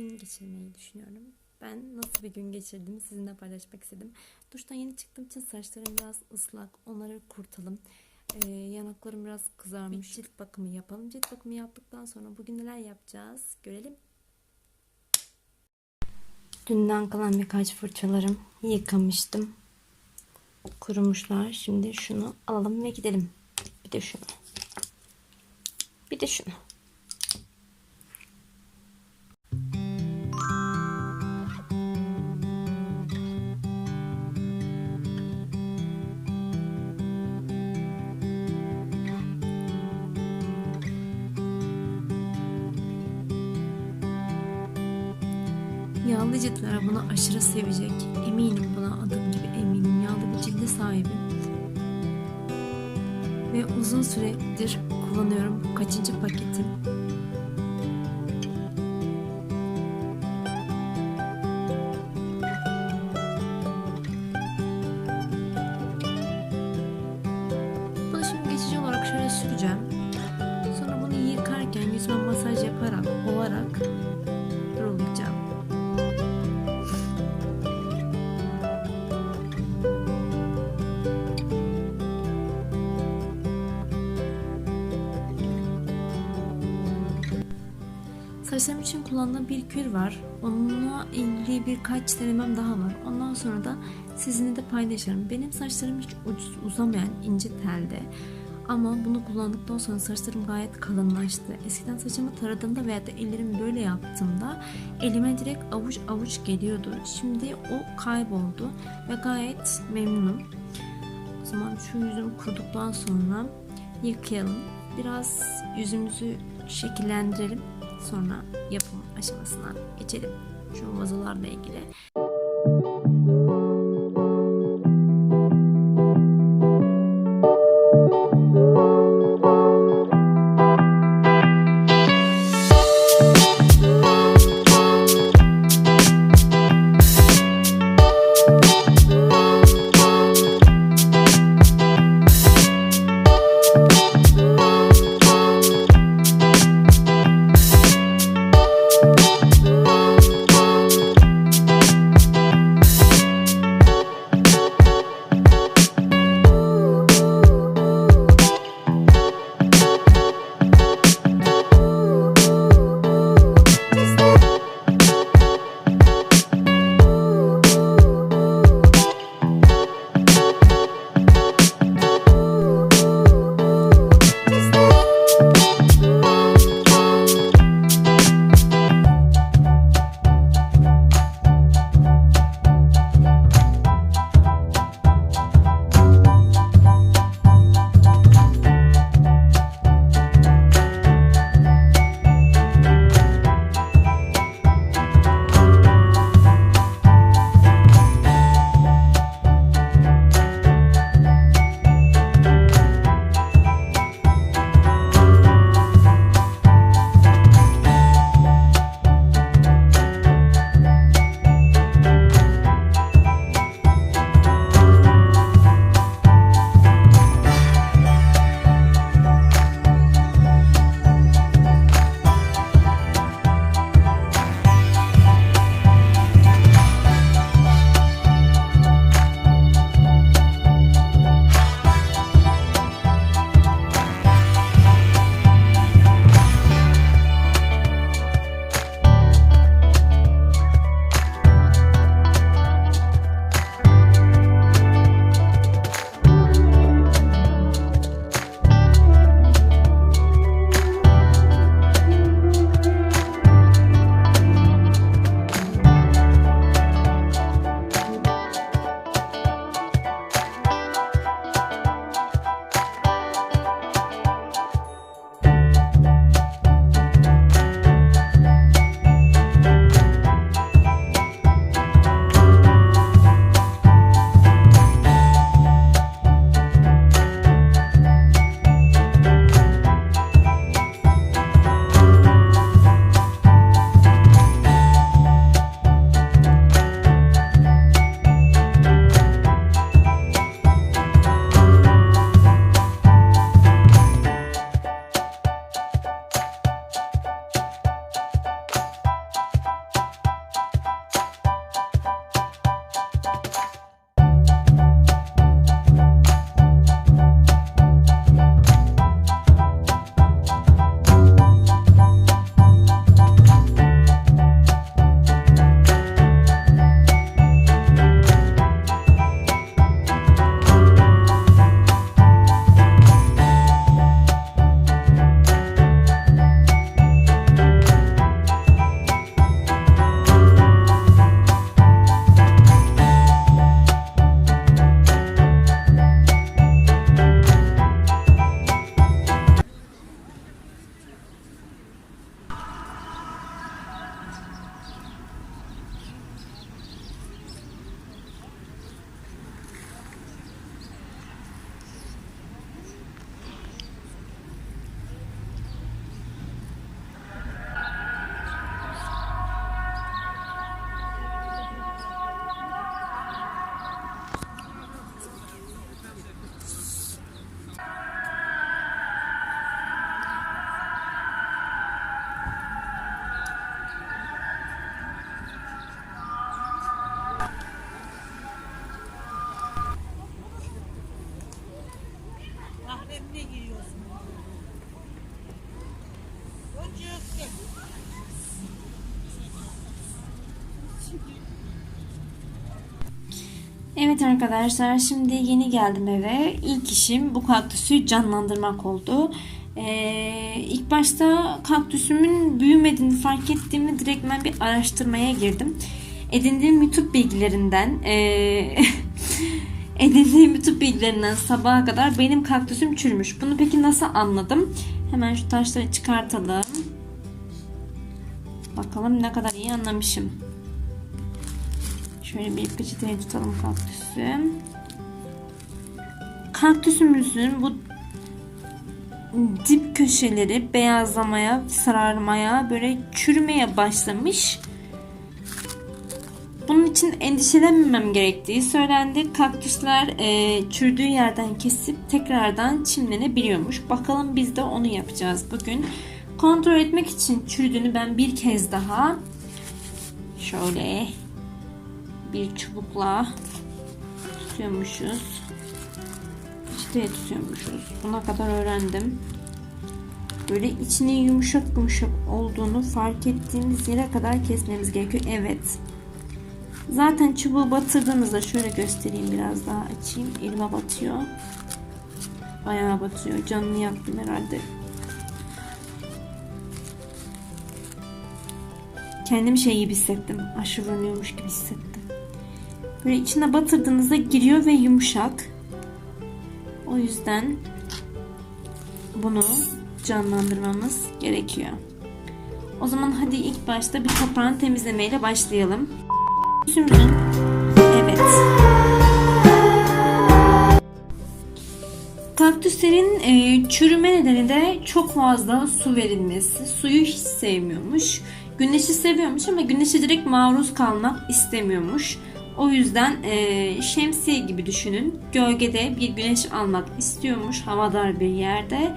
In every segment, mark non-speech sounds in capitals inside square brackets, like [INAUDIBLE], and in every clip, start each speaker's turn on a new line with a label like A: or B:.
A: bir gün geçirmeyi düşünüyorum. Ben nasıl bir gün geçirdiğimi sizinle paylaşmak istedim. Duştan yeni çıktığım için saçlarım biraz ıslak. Onları kurtalım. Ee, yanaklarım biraz kızarmış. Cilt bakımı yapalım. Cilt bakımı yaptıktan sonra bugün neler yapacağız görelim. Dünden kalan birkaç fırçalarım yıkamıştım. Kurumuşlar. Şimdi şunu alalım ve gidelim. Bir de şunu. Bir de şunu. Yağlı ciltler bunu aşırı sevecek. Eminim buna adım gibi eminim. Yağlı bir cilde sahibim. Ve uzun süredir kullanıyorum. Kaçıncı paketim? Saçlarım için kullandığım bir kür var. Onunla ilgili birkaç denemem daha var. Ondan sonra da sizinle de paylaşırım. Benim saçlarım hiç ucuz uzamayan ince telde. Ama bunu kullandıktan sonra saçlarım gayet kalınlaştı. Eskiden saçımı taradığımda veya da ellerimi böyle yaptığımda elime direkt avuç avuç geliyordu. Şimdi o kayboldu ve gayet memnunum. O zaman şu yüzüm kuruduktan sonra yıkayalım. Biraz yüzümüzü şekillendirelim. Sonra yapım aşamasına geçelim. Şu vazolarla ilgili. Evet arkadaşlar şimdi yeni geldim eve. İlk işim bu kaktüsü canlandırmak oldu. Ee, ilk başta kaktüsümün büyümediğini fark ettiğimi direkt ben bir araştırmaya girdim. Edindiğim YouTube bilgilerinden ee, [LAUGHS] edindiğim YouTube bilgilerinden sabaha kadar benim kaktüsüm çürümüş. Bunu peki nasıl anladım? Hemen şu taşları çıkartalım. Bakalım ne kadar iyi anlamışım. Şöyle bir peçeteye tutalım kaktüsü. Kaktüsümüzün bu dip köşeleri beyazlamaya, sararmaya, böyle çürümeye başlamış. Bunun için endişelenmemem gerektiği söylendi. Kaktüsler e, çürüdüğü yerden kesip tekrardan çimlenebiliyormuş. Bakalım biz de onu yapacağız bugün. Kontrol etmek için çürüdüğünü ben bir kez daha şöyle bir çubukla tutuyormuşuz. İşte tutuyormuşuz. Buna kadar öğrendim. Böyle içinin yumuşak yumuşak olduğunu fark ettiğimiz yere kadar kesmemiz gerekiyor. Evet. Zaten çubuğu batırdığınızda şöyle göstereyim biraz daha açayım. Elime batıyor. Bayağı batıyor. Canını yaktım herhalde. Kendimi şey gibi hissettim. Aşılanıyormuş gibi hissettim. Böyle içine batırdığınızda giriyor ve yumuşak. O yüzden bunu canlandırmamız gerekiyor. O zaman hadi ilk başta bir toprağını temizlemeyle başlayalım. Yüzümüzün evet. Kaktüslerin e, çürüme nedeni de çok fazla su verilmesi. Suyu hiç sevmiyormuş. Güneşi seviyormuş ama güneşe direkt maruz kalmak istemiyormuş. O yüzden e, şemsiye gibi düşünün. Gölgede bir güneş almak istiyormuş havadar bir yerde.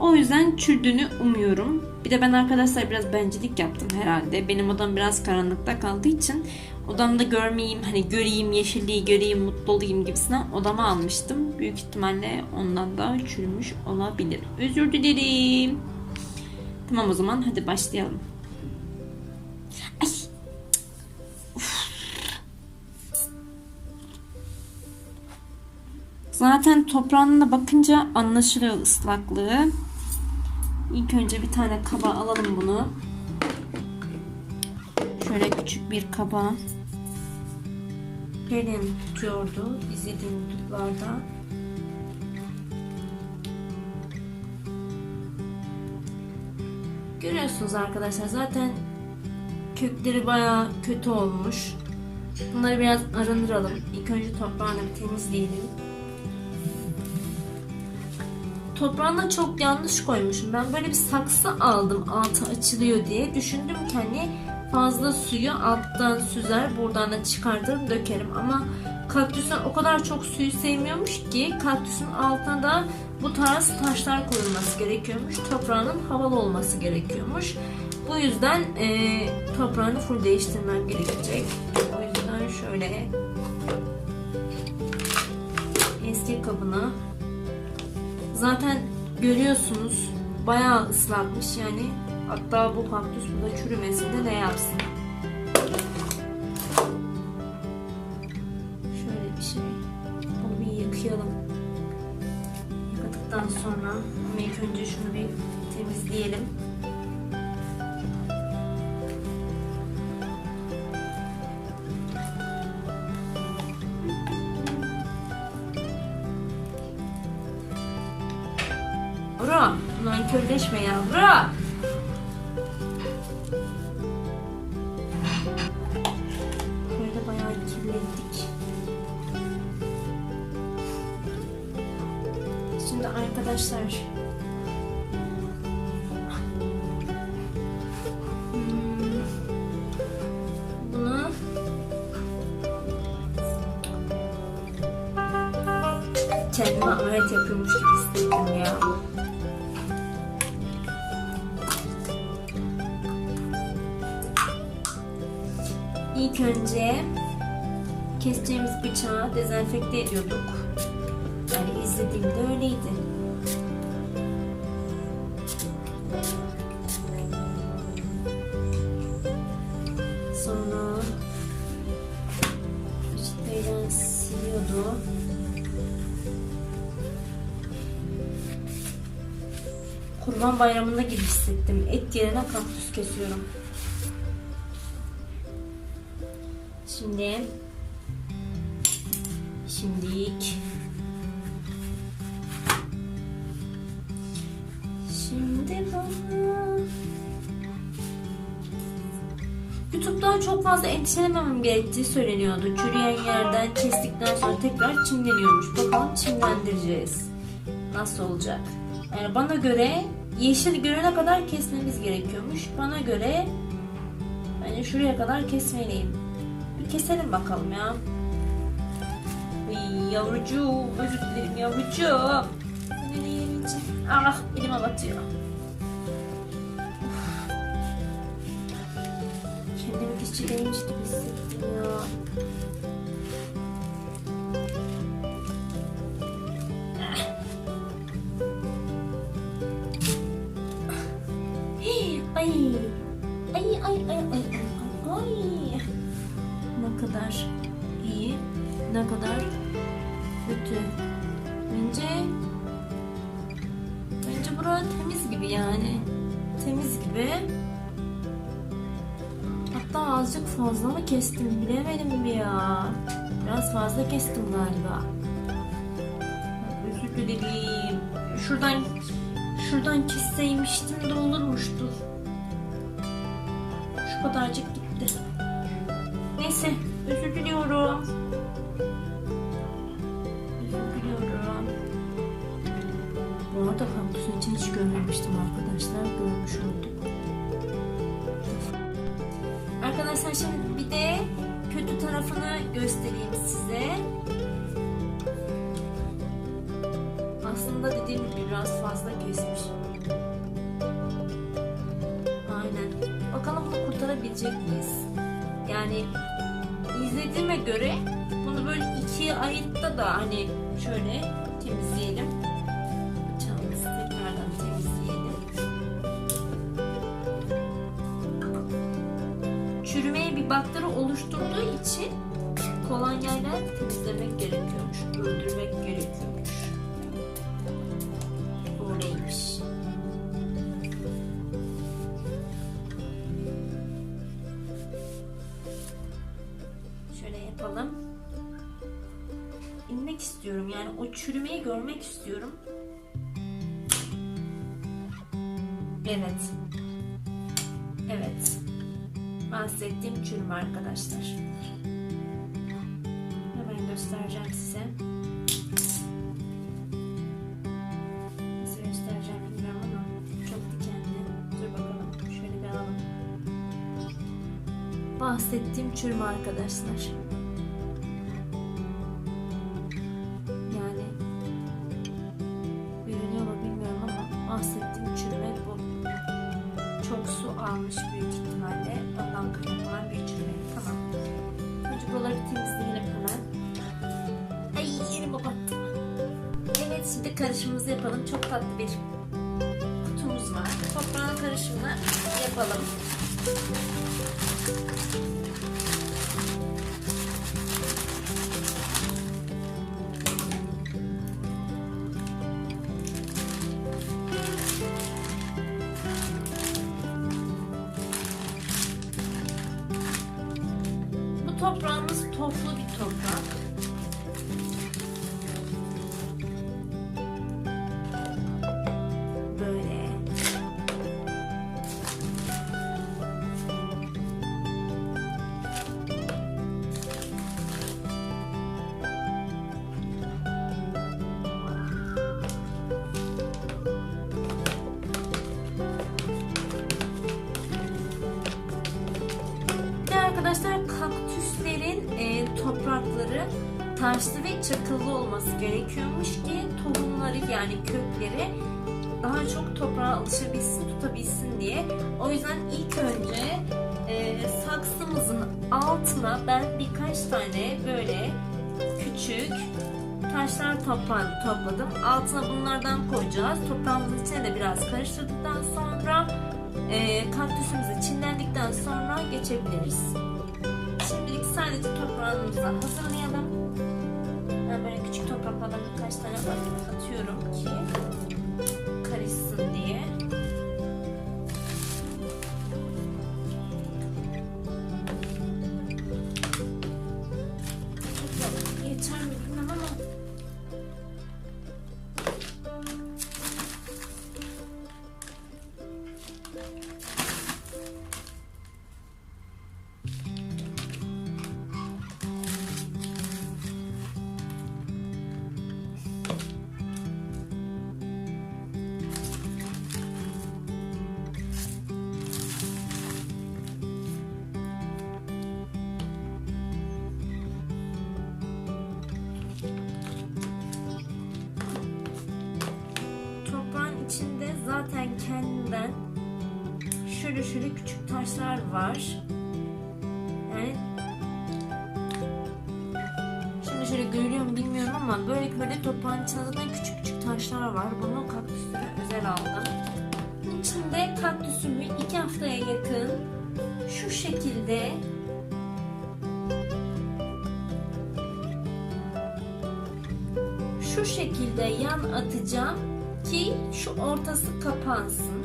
A: O yüzden çürdüğünü umuyorum. Bir de ben arkadaşlar biraz bencillik yaptım herhalde. Benim odam biraz karanlıkta kaldığı için odamda görmeyeyim, hani göreyim, yeşilliği göreyim, mutlu olayım gibisinden odama almıştım. Büyük ihtimalle ondan da çürümüş olabilir. Özür dilerim. Tamam o zaman hadi başlayalım. Zaten toprağına bakınca anlaşılıyor ıslaklığı. İlk önce bir tane kaba alalım bunu. Şöyle küçük bir kaba. Benim tutuyordu izlediğim videolarda. Görüyorsunuz arkadaşlar zaten kökleri baya kötü olmuş. Bunları biraz arındıralım. İlk önce toprağını bir temizleyelim. Toprağına çok yanlış koymuşum. Ben böyle bir saksı aldım altı açılıyor diye. Düşündüm ki hani fazla suyu alttan süzer buradan da çıkartırım dökerim. Ama kaktüsün o kadar çok suyu sevmiyormuş ki kaktüsün altına da bu tarz taşlar koyulması gerekiyormuş. Toprağının havalı olması gerekiyormuş. Bu yüzden e, toprağını full değiştirmem gerekecek. O yüzden şöyle eski kabına Zaten görüyorsunuz bayağı ıslatmış yani. Hatta bu kaktüs burada çürümesinde ne yapsın? Şöyle bir şey. Bunu bir yıkayalım. Yıkadıktan sonra ama ilk önce şunu bir temizleyelim. Nankörleşme ya. Bro. Böyle bayağı kirlettik. Şimdi arkadaşlar hmm, kendime alet yapıyormuş gibi hissettim ya. İlk önce keseceğimiz bıçağı dezenfekte ediyorduk. Yani izlediğimde öyleydi. Sonra peçeteyle siliyoruz. oldu. Kurban bayramında gibi hissettim. Et yerine kaktüs kesiyorum. Şimdi şimdilik Şimdi bana YouTube'dan çok fazla endişelenmemem gerektiği söyleniyordu. Çürüyen yerden kestikten sonra tekrar çimleniyormuş. Bakalım çimlendireceğiz. Nasıl olacak? Yani bana göre yeşil görene kadar kesmemiz gerekiyormuş. Bana göre yani şuraya kadar kesmeliyim. Keselim bakalım ya. Ay yavrucuğum, özür dilerim yavrucuğum. Ah elime batıyor. Kendimi değilmiş gibi hissettim ya. Kadar iyi, ne kadar kötü. Bence bence bura temiz gibi yani. Temiz gibi. Hatta azıcık fazla mı kestim bilemedim ya. Biraz fazla kestim galiba. Özür dilerim. Şuradan şuradan kesseymiştim de olurmuştu. Şu kadarcık gitti. Neyse Özür diliyorum. Bu arada kampüsün içini hiç görmemiştim arkadaşlar. Görmüş olduk. Arkadaşlar şimdi bir de kötü tarafını göstereyim size. Aslında dediğim gibi biraz fazla kesmiş. Aynen. Bakalım bunu kurtarabilecek miyiz? Yani izlediğime göre bunu böyle ikiye ayırıp da da hani şöyle temizleyelim. Bıçağımızı tekrardan temizleyelim. çürümeye bir bakteri oluşturduğu için yapalım. İnmek istiyorum yani o çürümeyi görmek istiyorum. Evet. Evet bahsettiğim çürüme arkadaşlar. Hemen göstereceğim size. Bahsettiğim çürüme arkadaşlar. Bahsettiğim çürüme bu. Çok su almış büyük ihtimalle. Ondan kaynaklanan bir çürüme. Tamam. Önce buraları temizleyelim hemen. Ay yerime battı. Evet şimdi karışımımızı yapalım. Çok tatlı bir kutumuz var. Toprağın karışımını yapalım. Yani kökleri daha çok toprağa alışabilsin, tutabilsin diye. O yüzden ilk önce e, saksımızın altına ben birkaç tane böyle küçük taşlar topla- topladım. Altına bunlardan koyacağız. Toprağımızın içine de biraz karıştırdıktan sonra e, kaktüsümüzü çimlendikten sonra geçebiliriz. Şimdilik sadece toprağımızı hazırlayalım. Ben böyle küçük topraklardan birkaç tane at- atıyorum ki karışsın diye. Taşlar var. Yani şimdi şöyle görüyor mu bilmiyorum ama böyle böyle toprağın içinde küçük küçük taşlar var. Bunu kaktüsüne özel aldım. İçinde kaktüsümü iki haftaya yakın şu şekilde şu şekilde yan atacağım ki şu ortası kapansın.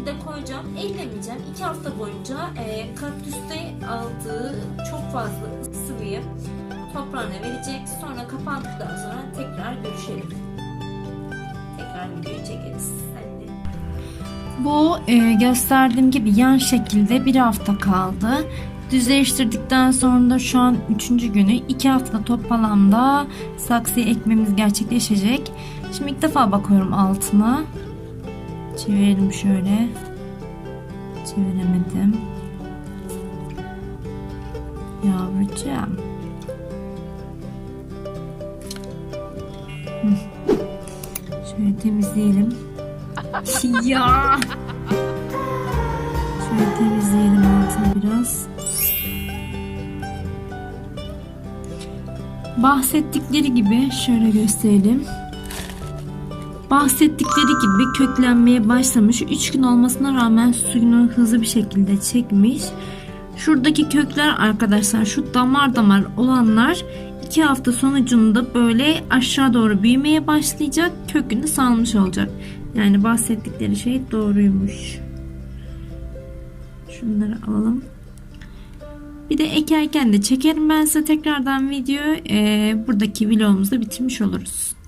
A: Şekilde koyacağım. Ellemeyeceğim. İki hafta boyunca e, kaktüste aldığı çok fazla sıvıyı toprağına verecek. Sonra kapandıktan sonra tekrar görüşelim. Tekrar videoyu çekeriz. Bu e, gösterdiğim gibi yan şekilde bir hafta kaldı. Düzleştirdikten sonra da şu an üçüncü günü iki hafta toplamda saksıya ekmemiz gerçekleşecek. Şimdi ilk defa bakıyorum altına. Çevirelim şöyle. Çeviremedim. Yavrucuğum. Hı. Şöyle temizleyelim. [LAUGHS] ya. Şöyle temizleyelim altını biraz. Bahsettikleri gibi şöyle gösterelim. Bahsettikleri gibi köklenmeye başlamış. 3 gün olmasına rağmen suyunu hızlı bir şekilde çekmiş. Şuradaki kökler arkadaşlar şu damar damar olanlar 2 hafta sonucunda böyle aşağı doğru büyümeye başlayacak. Kökünü salmış olacak. Yani bahsettikleri şey doğruymuş. Şunları alalım. Bir de ekerken de çekerim ben size tekrardan video. Ee, buradaki vlogumuzu bitirmiş oluruz.